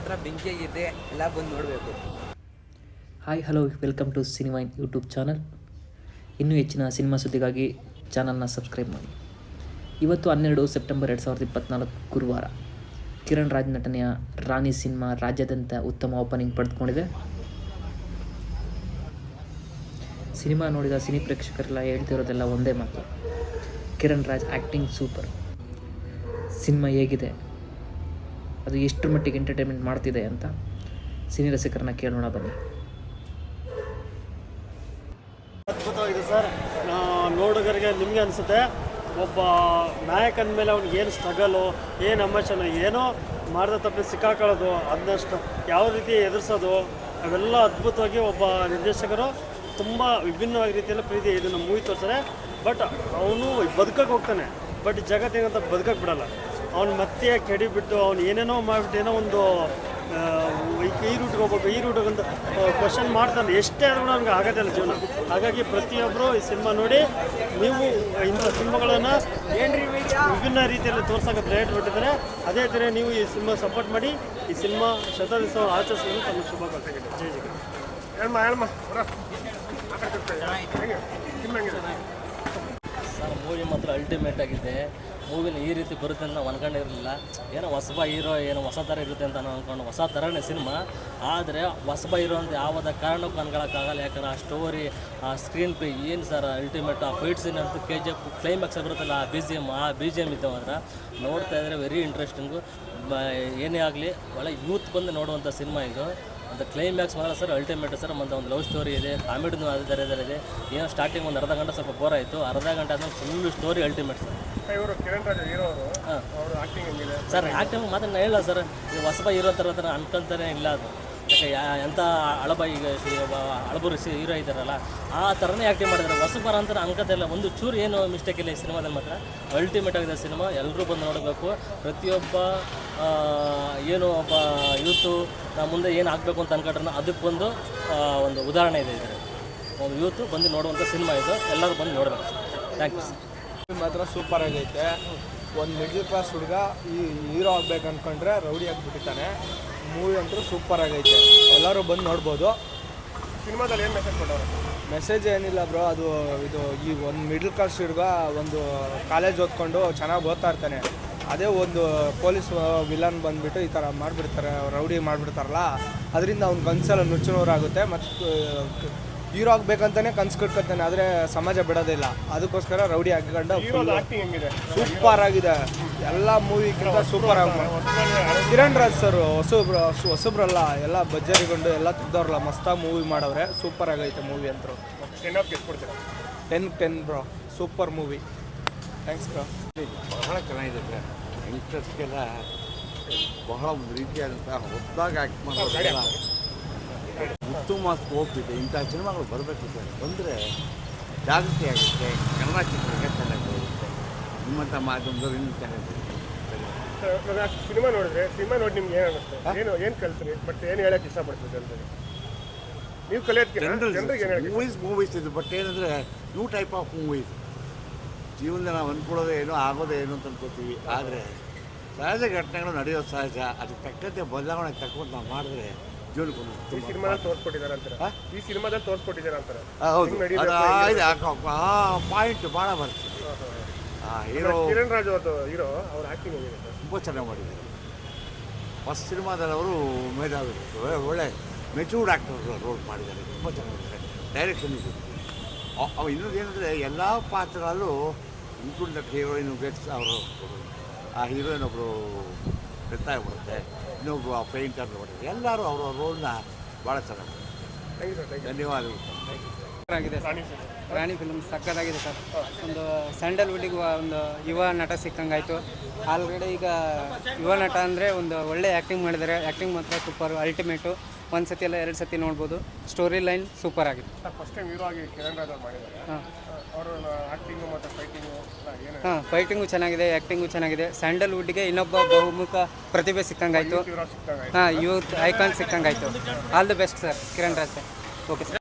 ಮಾತ್ರ ಬೆಂಕಿಯಾಗಿದೆ ಎಲ್ಲ ಬಂದು ನೋಡಬೇಕು. Hi hello welcome to cinema YouTube channel ಇನ್ನೂ ಹೆಚ್ಚಿನ ಸಿನಿಮಾ ಸುದ್ದಿಗಾಗಿ ಚಾನಲ್ನ ಸಬ್ಸ್ಕ್ರೈಬ್ ಮಾಡಿ. ಇವತ್ತು ಹನ್ನೆರಡು ಸೆಪ್ಟೆಂಬರ್ ಎರಡು ಸಾವಿರದ ಇಪ್ಪತ್ತ್ನಾಲ್ಕು ಗುರುವಾರ ಕಿರಣ್ ರಾಜ್ ನಟನೆಯ ರಾಣಿ ಸಿನಿಮಾ ರಾಜ್ಯಾದ್ಯಂತ ಉತ್ತಮ ಓಪನಿಂಗ್ ಪಡೆದುಕೊಂಡಿದೆ. ಸಿನಿಮಾ ನೋಡಿದ ಸಿನಿ ಪ್ರೇಕ್ಷಕರೆಲ್ಲ ಹೇಳ್ತಿರೋದೆಲ್ಲ ಒಂದೇ ಮಾತು. Kiran Raj acting super cinema ಹೇಗಿದೆ? ಅದು ಎಷ್ಟು ಮಟ್ಟಿಗೆ ಎಂಟರ್ಟೈನ್ಮೆಂಟ್ ಮಾಡ್ತಿದೆ ಅಂತ ಸಿನಿ ರಸಿಕರನ್ನ ಕೇಳೋಣ ಬನ್ನಿ. ಅದ್ಭುತವಾಗಿದೆ ಸರ್. ನೋಡುಗರಿಗೆ ನಿಮಗೆ ಅನಿಸುತ್ತೆ, ಒಬ್ಬ ನಾಯಕನ ಮೇಲೆ ಅವ್ನಿಗೆ ಏನು ಸ್ಟ್ರಗಲು ಏನು ಅಮೋಷನ್ ಏನೋ ಮಾಡಿದ ತಪ್ಪಿ ಸಿಕ್ಕಾಕೊಳ್ಳೋದು, ಅದನ್ನಷ್ಟು ಯಾವ ರೀತಿ ಎದುರಿಸೋದು, ಅವೆಲ್ಲ ಅದ್ಭುತವಾಗಿ ಒಬ್ಬ ನಿರ್ದೇಶಕರು ತುಂಬ ವಿಭಿನ್ನವಾಗಿ ರೀತಿಯಲ್ಲಿ ಪ್ರೀತಿ ಇದನ್ನು ಮೂವಿ ತೋರಿಸ್ತಾರೆ. ಬಟ್ ಅವನು ಬದುಕಕ್ಕೆ ಹೋಗ್ತಾನೆ. ಬಟ್ ಜಗತ್ತಿಗಂತ ಬದುಕಕ್ಕೆ ಬಿಡಲ್ಲ. ಅವ್ನು ಮತ್ತೆ ಕೆಡಿಬಿಟ್ಟು ಅವ್ನು ಏನೇನೋ ಮಾಡಿಬಿಟ್ಟು ಏನೋ ಒಂದು ಈ- ರೂಟ್ಗೆ ಹೋಗ್ಬೇಕು ಈ ರೂಟ್ಗೆ ಒಂದು ಕ್ವಶನ್ ಮಾಡ್ತಾನೆ. ಎಷ್ಟೇ ಆದ್ರೂ ನಮ್ಗೆ ಆಗೋದಿಲ್ಲ ಜೀವನ. ಹಾಗಾಗಿ ಪ್ರತಿಯೊಬ್ಬರು ಈ ಸಿನಿಮಾ ನೋಡಿ ನೀವು ಇಂಥ ಸಿನಿಮಾಗಳನ್ನು ವಿಭಿನ್ನ ರೀತಿಯಲ್ಲಿ ತೋರ್ಸೋಕೆ ಪ್ರಯತ್ನ ಪಟ್ಟಿದ್ದಾರೆ. ಅದೇ ಥರ ನೀವು ಈ ಸಿನಿಮಾ ಸಪೋರ್ಟ್ ಮಾಡಿ ಈ ಸಿನಿಮಾ ಶತದಿಸೋ ಆಚರಿಸಲು ತಮ್ಮ ಶುಭ ಕೋರ್ತೇನೆ ಜೈ ಜಗನ್ ಸರ್ ಮೂವಿ ಮಾತ್ರ ಅಲ್ಟಿಮೇಟ್ ಆಗಿದೆ. ಮೂವಿನ ಈ ರೀತಿ ಬರುತ್ತೆ ಅಂತ ಅನ್ಕೊಂಡಿರಲಿಲ್ಲ ಏನೋ ಹೊಸಬ ಹೀರೋ, ಏನೋ ಹೊಸ ಥರ ಇರುತ್ತೆ ಅಂತ ನಾನು ಅಂದ್ಕೊಂಡು ಹೊಸ ಥರನೇ ಸಿನಿಮಾ. ಆದರೆ ಹೊಸಬ ಹೀರೋ ಅಂತ ಯಾವುದೇ ಕಾರಣಕ್ಕೂ ಅನ್ಕೊಳಕ್ಕಾಗಲ್ಲ. ಯಾಕಂದ್ರೆ ಆ ಸ್ಟೋರಿ ಆ ಸ್ಕ್ರೀನ್ ಪ್ಲೇ ಏನು ಸರ್ ಅಲ್ಟಿಮೇಟ್ ಆ ಫೈಟ್ ಸೀನ್ ಅಂತೂ ಕೆ ಜಿ ಎಫ್ ಕ್ಲೈಮ್ಯಾಕ್ಸ್ ಬರುತ್ತಲ್ಲ, ಆ ಬಿ ಜಿ ಎಂ ಆ ಬಿ ಜಿ ಎಂ ಇದ್ದಾವೆ ಅಂದ್ರೆ ನೋಡ್ತಾ ಇದ್ರೆ ವೆರಿ ಇಂಟ್ರೆಸ್ಟಿಂಗು ಏನೇ ಆಗಲಿ, ಒಳ್ಳೆ ಯೂತ್ ಬಂದು ನೋಡುವಂಥ ಸಿನಿಮಾ ಇದು. ಅಂತ ಕ್ಲೈಮ್ಯಾಕ್ಸ್ ಮಾತ್ರ ಸರ್ ಅಲ್ಟಿಮೇಟ್ ಸರ್. ಮತ್ತು ಒಂದು ಲವ್ ಸ್ಟೋರಿ ಇದೆ ಕಾಮಿಡಿನೂ ಅದೇ ಥರ ಇದೆ. ಏನೋ ಸ್ಟಾರ್ಟಿಂಗ್ ಒಂದು ಅರ್ಧ ಗಂಟೆ ಸ್ವಲ್ಪ ಬೋರ್ ಆಯಿತು. ಅರ್ಧ ಗಂಟೆ ಆದಮೇಲೆ ಫುಲ್ ಸ್ಟೋರಿ ಅಲ್ಟಿಮೇಟ್ ಸರ್. ಇವರು ಕಿರಣ್ ರಾಜ ಹೀರೋ ಅವರು. ಹಾಂ. ಆ್ಯಕ್ಟಿಂಗ್ ಸರ್ ಆಕ್ಟಿಂಗ್ ಮಾತ್ರ ನಾನು ಹೇಳಲ್ಲ ಸರ್. ಹೊಸಬ ಇರೋ ಥರ ಥರ ಅನ್ಕೊಂತಾನೆ ಇಲ್ಲ ಅದು. ಎಂಥ ಅಳಬ ಈಗ ಸಿ ಹೀರೋ ಇದ್ದಾರಲ್ಲ, ಆ ಥರನೇ ಆ್ಯಕ್ಟಿಂಗ್ ಮಾಡಿದ್ದಾರೆ. ಹೊಸಬರ ಅಂತ ಅಂಕದೆಲ್ಲ ಒಂದು ಚೂರು ಏನು ಮಿಸ್ಟೇಕ್ ಇಲ್ಲ ಈ ಸಿನಿಮಾದಲ್ಲಿ ಮಾತ್ರ. ಅಲ್ಟಿಮೇಟ್ ಆಗಿದೆ ಸಿನಿಮಾ ಎಲ್ಲರೂ ಬಂದು ನೋಡಬೇಕು. ಪ್ರತಿಯೊಬ್ಬ ಏನು ಒಬ್ಬ ಯೂತು ನಮ್ಮ ಮುಂದೆ ಏನು ಆಗಬೇಕು ಅಂತ ಅನ್ಕೊಂಡ್ರೆ ಅದಕ್ಕೆ ಒಂದು ಒಂದು ಉದಾಹರಣೆ ಇದೆ ಇದರಲ್ಲಿ. ಒಂದು ಯೂತು ಬಂದು ನೋಡುವಂಥ ಸಿನಿಮಾ ಇದು. ಎಲ್ಲರೂ ಬಂದು ನೋಡಬೇಕು. ಥ್ಯಾಂಕ್ ಯು ಸರ್ ಮಾತ್ರ ಸೂಪರ್ ಆಗೈತೆ. ಒಂದು ಮಿಡ್ಲ್ ಕ್ಲಾಸ್ ಹುಡುಗ ಈ ಹೀರೋ ಆಗ್ಬೇಕು ಅಂದ್ಕೊಂಡ್ರೆ ರೌಡಿ ಆಗಿಬಿಟ್ಟಿದ್ದಾನೆ ಮೂವಿ ಅಂತೂ ಸೂಪರ್ ಆಗೈತೆ. ಎಲ್ಲರೂ ಬಂದು ನೋಡ್ಬೋದು. ಸಿನಿಮಾದಲ್ಲಿ ಏನು ಮೆಸೇಜ್ ಕೊಟ್ಟವ್ರೆ? ಮೆಸೇಜ್ ಏನಿಲ್ಲ ಬ್ರೋ ಅದು ಇದು ಈ ಒಂದು ಮಿಡ್ಲ್ ಕ್ಲಾಸ್ ಹುಡುಗ ಒಂದು ಕಾಲೇಜ್ ಓದ್ಕೊಂಡು ಚೆನ್ನಾಗಿ ಓದ್ತಾ ಇರ್ತಾನೆ. ಅದೇ ಒಂದು ಪೊಲೀಸ್ ವಿಲನ್ ಬಂದುಬಿಟ್ಟು ಈ ಥರ ಮಾಡಿಬಿಡ್ತಾರೆ ರೌಡಿ ಮಾಡಿಬಿಡ್ತಾರಲ್ಲ ಅದರಿಂದ ಅವ್ನ ಕನಸೆಲ್ಲ ನುಚ್ಚುನೂರಾಗುತ್ತೆ ಮತ್ತು ಹೀರೋ ಆಗ್ಬೇಕಂತಾನೆ ಕನ್ಸು ಕಟ್ಕೊತಾನೆ ಆದರೆ ಸಮಾಜ ಬಿಡೋದಿಲ್ಲ ಅದಕ್ಕೋಸ್ಕರ ರೌಡಿ ಹಾಕೊಂಡು ಹೆಂಗಿದೆ? ಸೂಪರ್ ಆಗಿದೆ. ಎಲ್ಲ ಮೂವಿಗಿಂತ ಸೂಪರ್ ಆಗಿ ಕಿರಣ್ ರಾಜ್ ಸರ್ ಹೊಸಬ್ರು ಹೊಸಬ್ರಲ್ಲ ಎಲ್ಲ ಬಜ್ಜರಿಗೊಂಡು ಎಲ್ಲ ತೆಗ್ದವ್ರಲ್ಲ ಮಸ್ತಾಗಿ ಮೂವಿ ಮಾಡವ್ರೆ. ಸೂಪರ್ ಆಗೈತೆ ಮೂವಿ ಅಂತರು ten ten bro super movie thanks bro ಬಹಳ ಚೆನ್ನಾಗಿದೆ ಸರ್. ಯಂಗ್ಸ್ಟರ್ಸ್ಗೆಲ್ಲ ಬಹಳ ಒಂದು ರೀತಿಯಾದಂತಹ ಹೊಸದಾಗಿ ಆ್ಯಕ್ಟ್ ಮಾಡೋದೆಲ್ಲ ಉತ್ತಮ ಸ್ಕೋಪ್ ಇದೆ. ಇಂಥ ಸಿನಿಮಾಗಳು ಬರಬೇಕು ಸರ್. ಬಂದರೆ ಜಾಗೃತಿ ಆಗುತ್ತೆ ಕನ್ನಡ ಚಿತ್ರಕ್ಕೆ ಚೆನ್ನಾಗಿ ಬರುತ್ತೆ ನಿಮ್ಮಂಥ ಮಾಧ್ಯಮದವ್ರು ಇನ್ನೂ ಚೆನ್ನಾಗಿ ಬರುತ್ತೆ ಸಿನಿಮಾ ನೋಡಿದ್ರೆ ಸಿನಿಮಾ ನೋಡಿ ನಿಮ್ಗೆ ಏನು ಅನಿಸುತ್ತೆ? ಏನು ಏನು ಕಲ್ತ್ರಿ? ಬಟ್ ಏನು ಹೇಳಕ್ಕೆ ಇಷ್ಟಪಡ್ತೀವಿ ಜನರಿಗೆ? ನೀವು ಕಲಿಯೋದಕ್ಕೆ ಮೂವೀಸ್ ಮೂವೀಸ್ ಇದು. ಬಟ್ ಏನಂದರೆ ನ್ಯೂ ಟೈಪ್ ಆಫ್ ಮೂವೀಸ್ ಜೀವನದಲ್ಲಿ ನಾವು ಅಂದ್ಕೊಳ್ಳೋದೇ ಏನೋ ಆಗೋದೇ ಏನು ಅಂತ ಅನ್ಕೋತೀವಿ. ಆದರೆ ಸಹಜ ಘಟನೆಗಳು ನಡೆಯೋದು ಸಹಜ. ಅದಕ್ಕೆ ತಕ್ಕಂತೆ ಬದಲಾವಣೆ ತಕ್ಕೊಂಡು ನಾವು ಮಾಡಿದ್ರೆ ಜೀವನಕ್ಕೊಂದು ಈ ಸಿನಿಮಾದಲ್ಲಿ ತೋರಿಸ್ಕೊಟ್ಟಿದ್ದಾರೆ ಅಂತಾರೆ? ಈ ಸಿನಿಮಾದಲ್ಲಿ ತೋರಿಸ್ಕೊಟ್ಟಿದ್ದಾರೆ ಅಂತಾರೆ. ಹೌದು. ಅದು ಆ- ಆ- ಪಾಯಿಂಟ್ ಭಾಳ ಬರ್ತದೆ. ಆ ಹೀರೋ ಕಿರಣ್ ರಾಜು ಅವ್ರದ್ದು ಹೀರೋ ಅವ್ರ ಆಕ್ಟಿಂಗ್ ಹೋಗಿದೆ ಸರ್? ತುಂಬ ಚೆನ್ನಾಗಿ ಮಾಡಿದ್ದಾರೆ. ಫಸ್ಟ್ ಸಿನಿಮಾದಲ್ಲಿ ಅವರು ಮೇಧಾವಿ ಒಳ್ಳೆ ಒಳ್ಳೆ ಮೆಚೂರ್ಡ್ ಆ್ಯಕ್ಟರ್ ರೋಲ್ ಮಾಡಿದ್ದಾರೆ. ತುಂಬ ಚೆನ್ನಾಗಿದ್ದಾರೆ ಡೈರೆಕ್ಷನ್ ಇದೆ ಅವ್- ಅವ್ ಇನ್ನೊಂದು ಏನಂದರೆ ಎಲ್ಲ ಪಾತ್ರಗಳಲ್ಲೂ ಇನ್ಕ್ಲೂಡ್ ದಟ್ ಹೀರೋಯಿನ್ ಗೆಟ್ಸ್ ಅವರು ಆ ಹೀರೋಯಿನ್ ಒಬ್ಬರು ಡೆತ್ ಆಗಿಬಿಡುತ್ತೆ ಇನ್ನೊಬ್ರು ಆ ಪೇಂಟರ್ ಮಾಡಿದ್ದಾರೆ ಎಲ್ಲರೂ ಅವರ ರೋಲ್ನ ಭಾಳ ಚೆನ್ನಾಗಿ ಮಾಡಿದ್ದಾರೆ. ಥ್ಯಾಂಕ್ ಯು ಥ್ಯಾಂಕ್ ಧನ್ಯವಾದಗಳು ಆಗಿದೆ ರಾಣಿ ಫಿಲ್ಮ್ ಸಕ್ಕತ್ತಾಗಿದೆ ಸರ್. ಒಂದು ಸ್ಯಾಂಡಲ್ವುಡ್ಡಿಗೆ ಒಂದು ಯುವ ನಟ ಸಿಕ್ಕಂಗಾಯಿತು. ಆಲ್ರೆಡಿ ಈಗ ಯುವ ನಟ ಅಂದರೆ ಒಂದು ಒಳ್ಳೆ ಆ್ಯಕ್ಟಿಂಗ್ ಮಾಡಿದ್ದಾರೆ. ಆ್ಯಕ್ಟಿಂಗ್ ಮಾತ್ರ ಸೂಪರ್ ಅಲ್ಟಿಮೇಟು ಒಂದು ಸತಿ ಅಲ್ಲ ಎರಡು ಸತಿ ನೋಡ್ಬೋದು. ಸ್ಟೋರಿ ಲೈನ್ ಸೂಪರ್ ಆಗಿದೆ. ಸರ್ ಫಸ್ಟ್ ಟೈಮ್ ಹೀರೋ ಆಗಿ ಕಿರಣ್ ರಾಜ್ ಅವ್ರು ಮಾಡಿದ್ದಾರೆ. ಹಾಂ. ಅವರ ಆ್ಯಕ್ಟಿಂಗು ಮತ್ತು ಫೈಟಿಂಗು ಏನು ಹಾಂ ಫೈಟಿಂಗು ಚೆನ್ನಾಗಿದೆ ಆ್ಯಕ್ಟಿಂಗು ಚೆನ್ನಾಗಿದೆ. ಸ್ಯಾಂಡಲ್ವುಡ್ಗೆ ಇನ್ನೊಬ್ಬ ಬಹುಮುಖ ಪ್ರತಿಭೆ ಸಿಕ್ಕಂಗಾಯ್ತು. ಹೀರೋ ಸಿಕ್ತಾಗ ಹಾಂ youth icon ಸಿಕ್ಕಂಗಾಯ್ತು. All the best sir Kiran Raj. Sir okay sir